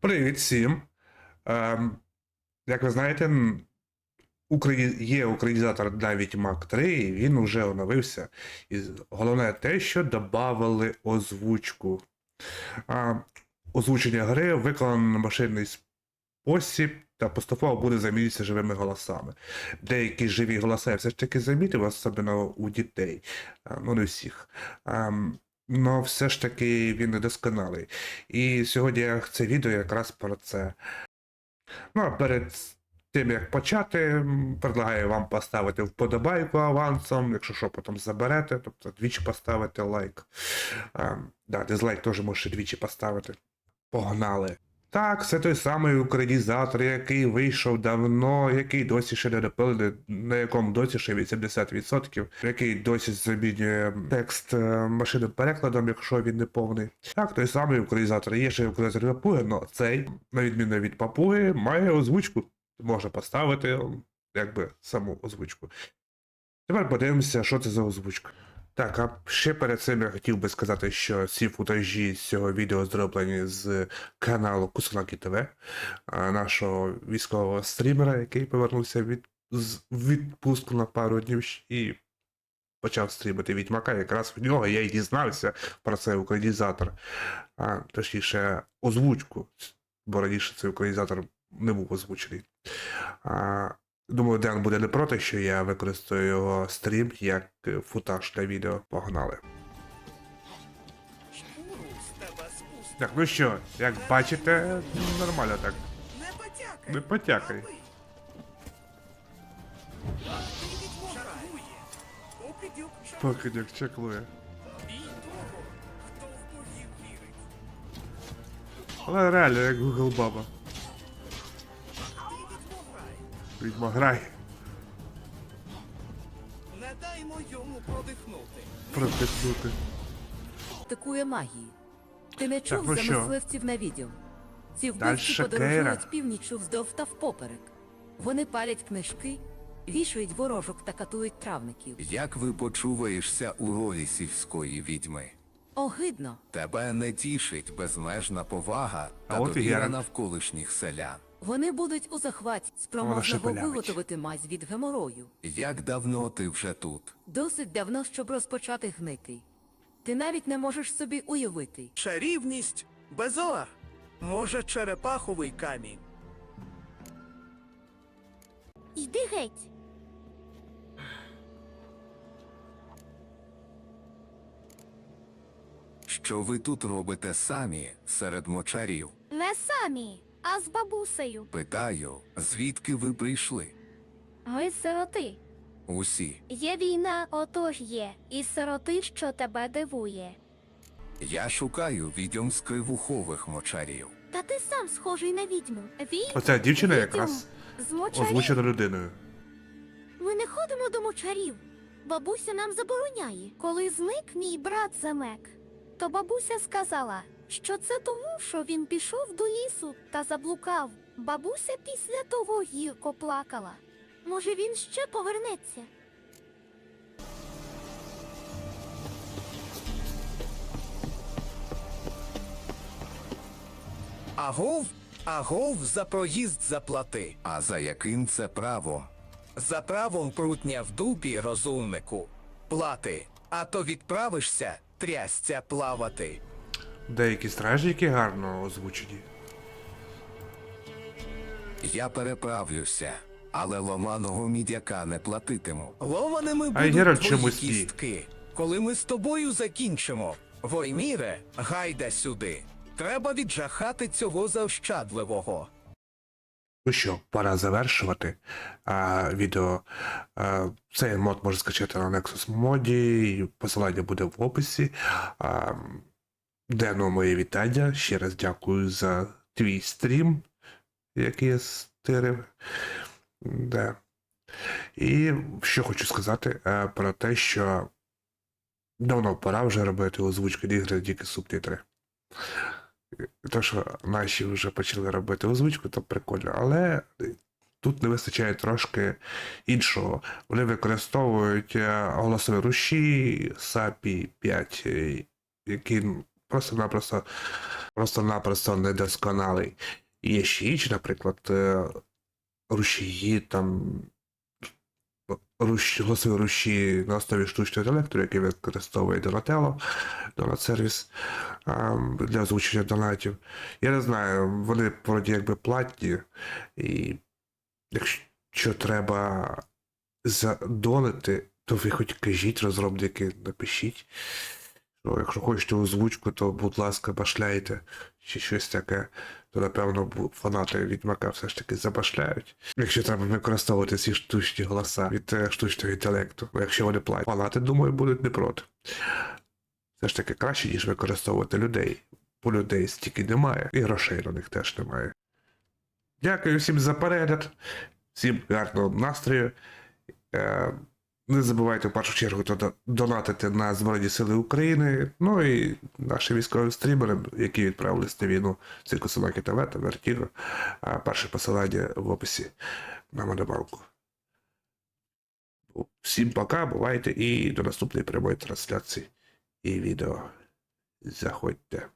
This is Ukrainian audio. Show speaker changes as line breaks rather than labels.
Привіт всім. Ем, як ви знаєте, є українізатор для Відьмак 3, і він вже оновився. І головне те, що додали озвучку. А, озвучення гри виконано на машинний спосіб та поступово буде замінитися живими голосами. Деякі живі голоси я все ж таки замітив, особливо у дітей. А, ну, не всіх. Ем, Но все ж таки він недосконалий. І сьогодні це відео якраз про це. Ну а перед тим як почати, предлагаю вам поставити вподобайку авансом, якщо що, потім заберете, тобто двічі поставити лайк. А, да, дизлайк теж можете двічі поставити. Погнали. Так, це той самий українізатор, який вийшов давно, який досі ще не допилили, на якому досі ще 80%, який досі замінює текст е, машинним перекладом, якщо він не повний. Так, той самий українізатор. Є ще українізатор папуги, але цей, на відміну від папуги, має озвучку. Можна поставити якби саму озвучку. Тепер подивимося, що це за озвучка. Так, а ще перед цим я хотів би сказати, що всі футажі з цього відео зроблені з каналу Кусунакі ТВ, нашого військового стрімера, який повернувся від з відпустку на пару днів і почав стрімити Відьмака. Якраз в нього я й дізнався про цей українізатор, а, точніше, озвучку, бо раніше цей українізатор не був озвучений. А, Думаю, Ден буде не проти, що я використаю його стрім як футаж для відео. Погнали. Так, ну що, як бачите, нормально так.
Не потякай. Покидьок
чеклує. Але реально, як Google Баба. Відьма грай.
Не даймо йому продихнути.
Протикнути.
атакує магії. Ти не чув
ну
за
що?
мисливців на відео? Ці вбивці
Дальше
подорожують
Кейра.
північю вздовж та впоперек. Вони палять книжки, вішають ворожок та катують травників.
Як ви почуваєшся у ролі сільської відьми?
Огидно.
Тебе не тішить безмежна повага
А
та
от і
довіра навколишніх селян.
Вони будуть у захваті, спроможного виготовити мазь від геморою.
Як давно ти вже тут?
Досить давно, щоб розпочати гнити. Ти навіть не можеш собі уявити.
Чарівність безоар. Може черепаховий камінь.
Йди геть.
Що ви тут робите самі серед мочарів?
Не самі, а з бабусею.
Питаю, звідки ви прийшли?
Ми сироти.
Усі.
Є війна, отож є, і сироти, що тебе дивує.
Я шукаю відьом з кривухових мочарів.
Та ти сам схожий на відьму. Відьм?
Оця дівчина
Відьом.
якраз
З мочарів.
озвучена людиною.
Ми не ходимо до мочарів. Бабуся нам забороняє. Коли зник мій брат Земек, то бабуся сказала, що це тому, що він пішов до лісу та заблукав. Бабуся після того гірко плакала. Може, він ще повернеться.
Агов, агов за проїзд заплати.
А за яким це право?
За правом прутня в дубі, розумнику. Плати, а то відправишся трясця плавати.
Деякі стражники гарно озвучені.
Я переправлюся, але ломаного мідяка не платитиму.
Ломаними
А
будуть твої
чомусь ні.
кістки. Коли ми з тобою закінчимо. Войміре, гайда сюди. Треба віджахати цього заощадливого.
Ну що, пора завершувати а, відео. А, цей мод можна скачати на Nexus моді, посилання буде в описі. А, Дену моє вітання. Ще раз дякую за твій стрім, який я стирив. Да. І що хочу сказати е, про те, що давно пора вже робити озвучки ігри тільки субтитри. Те, що наші вже почали робити озвучку, то прикольно, але тут не вистачає трошки іншого. Вони використовують е, голосові руші SAPI 5, е, які просто-напросто просто-напросто недосконалий. Є ще інші, наприклад, е, рушії там. Руш, голосові руші на основі штучного інтелекту, який використовує Donatello, Donut сервіс для озвучення донатів. Я не знаю, вони вроді якби платні, і якщо треба задонити, то ви хоч кажіть, розробники, напишіть. Що, якщо хочете озвучку, то, будь ласка, башляйте чи щось таке, то напевно фанати Відьмака все ж таки забашляють. Якщо треба використовувати ці штучні голоса від е, штучного інтелекту, якщо вони платять, фанати, думаю, будуть не проти. Все ж таки краще, ніж використовувати людей. Бо людей стільки немає, і грошей на них теж немає. Дякую всім за перегляд, всім гарного настрою. Не забувайте в першу чергу донатити на Збройні Сили України, ну і наші військові стрімери, які відправились на війну Цирку Собаки ТВ та Вертіго. Перше посилання в описі на Монобанку. Всім пока, бувайте і до наступної прямої трансляції і відео. Заходьте.